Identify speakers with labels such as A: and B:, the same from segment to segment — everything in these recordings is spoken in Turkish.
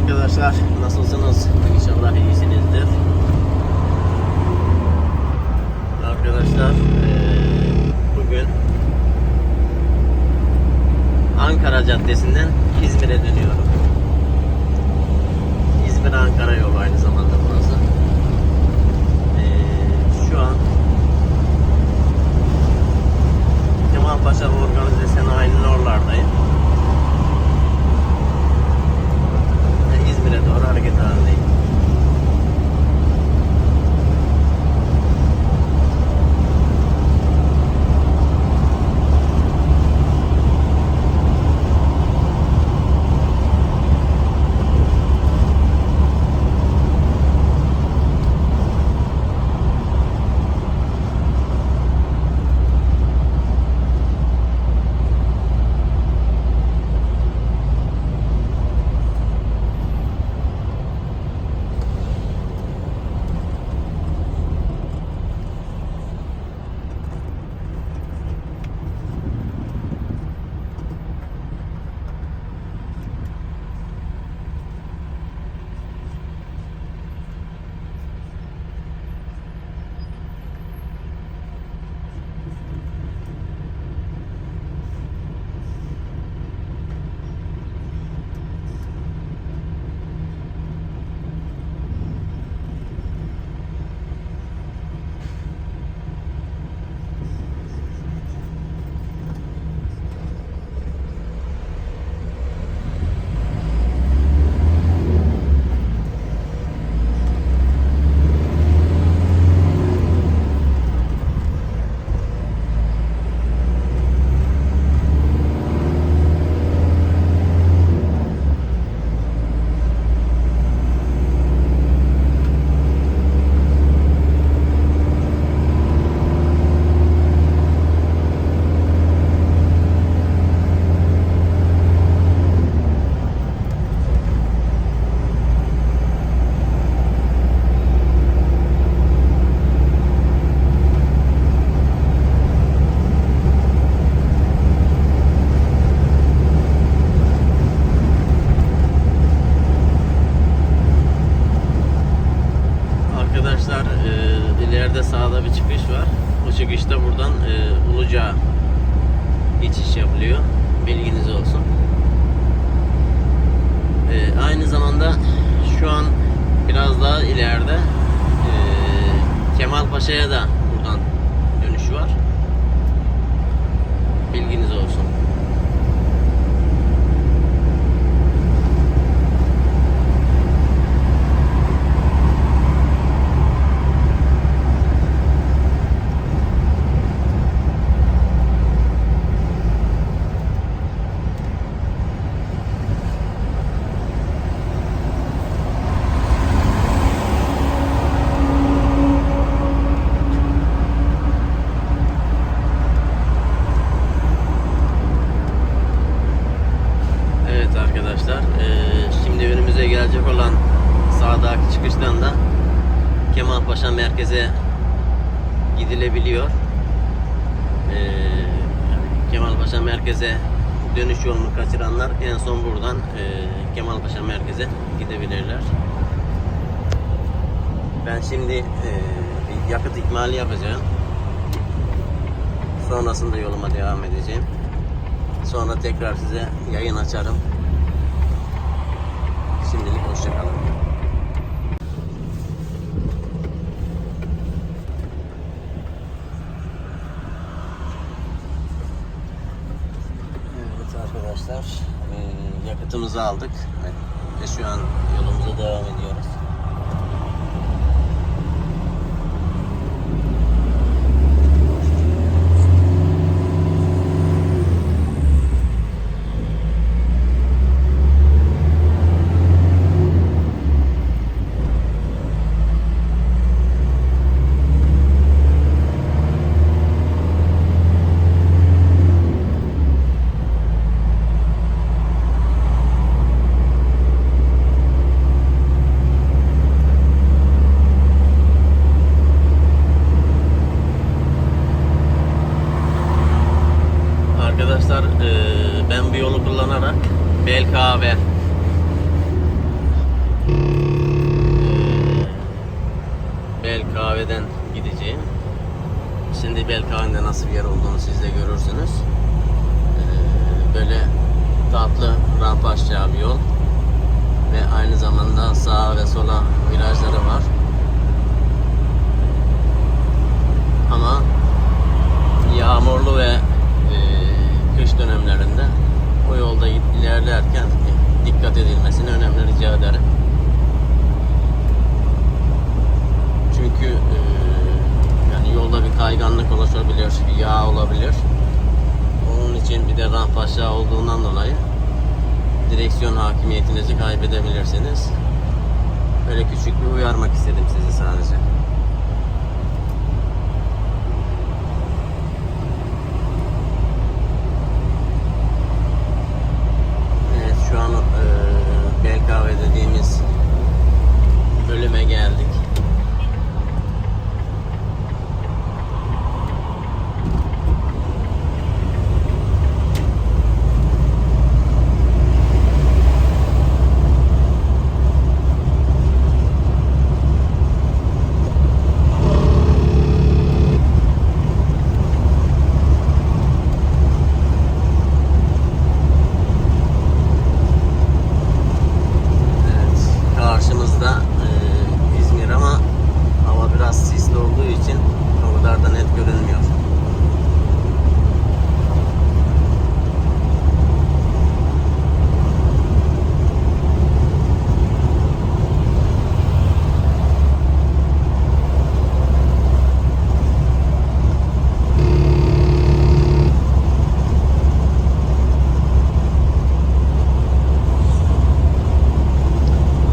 A: arkadaşlar. Nasılsınız? İnşallah iyisinizdir. Arkadaşlar bugün Ankara Caddesi'nden İzmir'e dönüyorum. İzmir Ankara yolu aynı zamanda burası. Şu an Kemalpaşa Organize Sanayi'nin Kemalpaşa'ya da buradan dönüş var. Bilginiz olsun. Evet arkadaşlar, eee, şimdi önümüze gelecek olan sağdaki çıkıştan da Kemalpaşa merkeze gidilebiliyor. Eee Kemalpaşa merkeze dönüş yolunu kaçıranlar en son buradan eee Kemalpaşa merkeze gidebilirler. Ben şimdi bir yakıt ikmali yapacağım. Sonrasında yoluma devam edeceğim. Sonra tekrar size yayın açarım. Şimdilik hoşçakalın. Evet arkadaşlar, yakıtımızı aldık ve şu an yolumuza devam ediyoruz. arkadaşlar e, ben bu yolu kullanarak Belka ve kahveden gideceğim. Şimdi Belkava'nda nasıl bir yer olduğunu siz de görürsünüz. Ee, böyle tatlı rampa aşağı bir yol. Ve aynı zamanda sağa ve sola virajları var. Ama yağmurlu ve e, kış dönemlerinde o yolda ilerlerken dikkat edilmesini önemli rica ederim. Çünkü e, yani yolda bir kayganlık oluşabilir, yağ olabilir. Ramp aşağı olduğundan dolayı direksiyon hakimiyetinizi kaybedebilirsiniz. Böyle küçük bir uyarmak istedim sizi sadece. Evet şu an e, Belkave dediğimiz bölüme geldik. Evet, karşımızda e, İzmir ama hava biraz sisli olduğu için o kadar da net görünmüyor.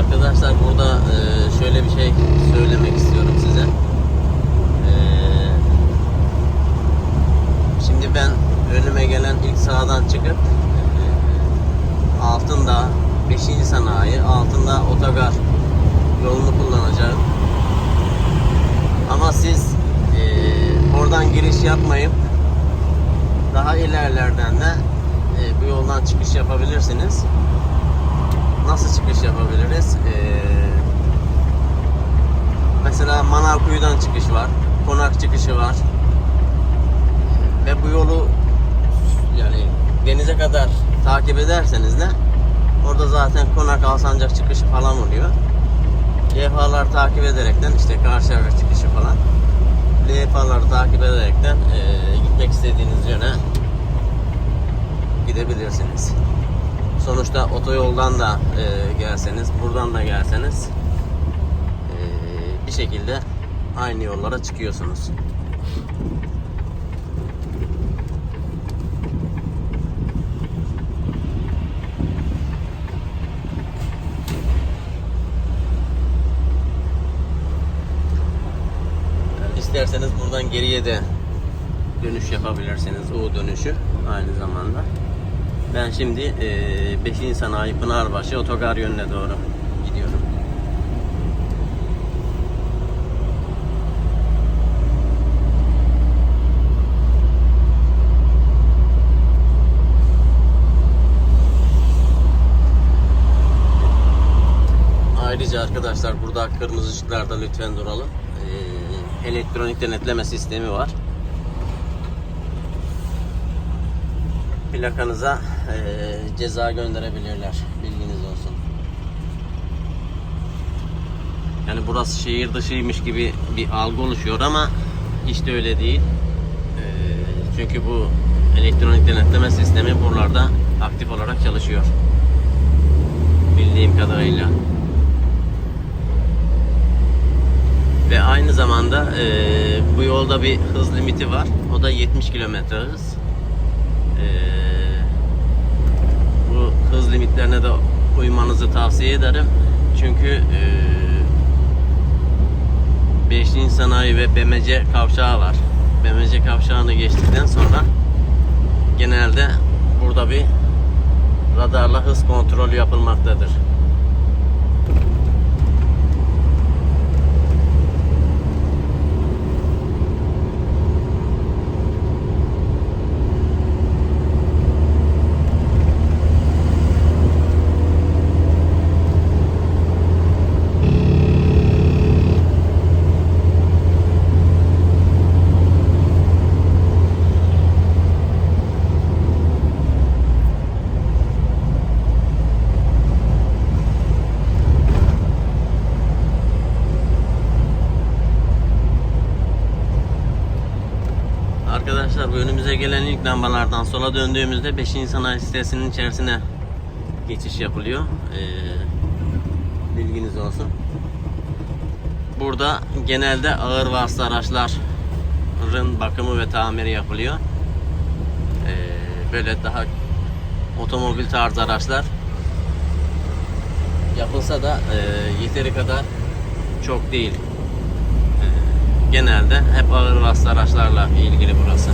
A: Arkadaşlar burada e, şöyle bir şey söylemek istiyorum size. E, şimdi ben önüme gelen ilk sağdan çıkıp e, altında 5. sanayi, altında otogar yolunu kullanacağım. Ama siz e, oradan giriş yapmayıp daha ilerlerden de e, bu yoldan çıkış yapabilirsiniz nasıl çıkış yapabiliriz? Ee, mesela Manavkuyu'dan çıkış var. Konak çıkışı var. Ve bu yolu yani denize kadar takip ederseniz de orada zaten Konak Alsancak çıkışı falan oluyor. Levhalar takip ederekten işte Karşıyaka çıkışı falan levhaları takip ederekten ee, gitmek istediğiniz yöne gidebilirsiniz. Sonuçta otoyoldan da e, gelseniz, buradan da gelseniz e, şekilde aynı yollara çıkıyorsunuz. İsterseniz buradan geriye de dönüş yapabilirsiniz. U dönüşü aynı zamanda. Ben şimdi e, 5. Sanayi Pınarbaşı otogar yönüne doğru burada kırmızı ışıklarda lütfen duralım. E, elektronik denetleme sistemi var. plakanıza e, ceza gönderebilirler. Bilginiz olsun. Yani burası şehir dışıymış gibi bir algı oluşuyor ama de öyle değil. E, çünkü bu elektronik denetleme sistemi buralarda aktif olarak çalışıyor. Bildiğim kadarıyla. Ve aynı zamanda e, bu yolda bir hız limiti var. O da 70 kilometre hız. Ee, bu hız limitlerine de uymanızı tavsiye ederim. Çünkü e, 5. sanayi ve BMC kavşağı var. BMC kavşağını geçtikten sonra genelde burada bir radarla hız kontrolü yapılmaktadır. Gelen ilk lambalardan sola döndüğümüzde 5. sanayi sitesinin içerisine geçiş yapılıyor. Ee, bilginiz olsun. Burada genelde ağır vasıta araçların bakımı ve tamiri yapılıyor. Ee, böyle daha otomobil tarzı araçlar yapılsa da e, yeteri kadar çok değil. E, genelde hep ağır vasıta araçlarla ilgili burası.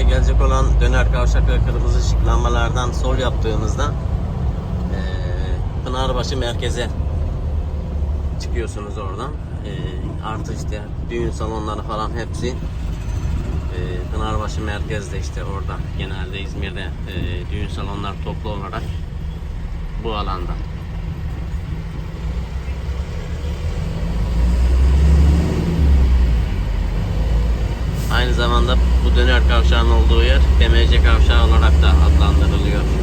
A: Önümüze gelecek olan döner kavşak ve kırmızı ışık sol yaptığımızda eee Pınarbaşı merkeze çıkıyorsunuz oradan. Eee artı işte düğün salonları falan hepsi eee Pınarbaşı merkezde işte orada genelde İzmir'de eee, düğün salonlar toplu olarak bu alanda. Aynı zamanda bu döner kavşağın olduğu yer BMC kavşağı olarak da adlandırılıyor.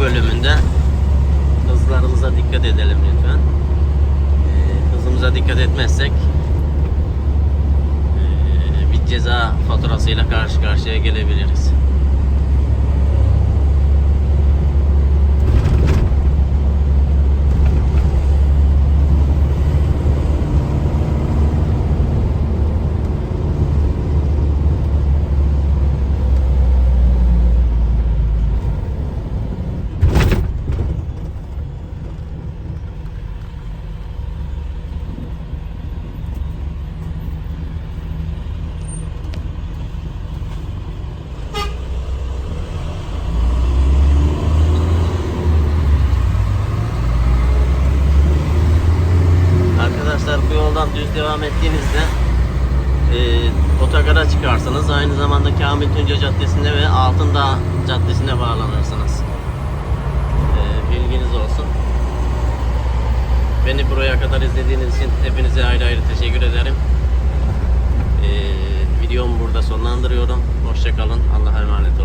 A: Bölümünde hızlarımıza dikkat edelim lütfen. Eee, hızımıza dikkat etmezsek eee, bir ceza faturasıyla karşı karşıya gelebiliriz. Arkadaşlar bu yoldan düz devam ettiğinizde e, otogara çıkarsınız. Aynı zamanda Kamil Tunca Caddesi'ne ve Altındağ Caddesi'ne bağlanırsınız. E, bilginiz olsun. Beni buraya kadar izlediğiniz için hepinize ayrı ayrı teşekkür ederim. E, videomu burada sonlandırıyorum. Hoşçakalın. Allah'a emanet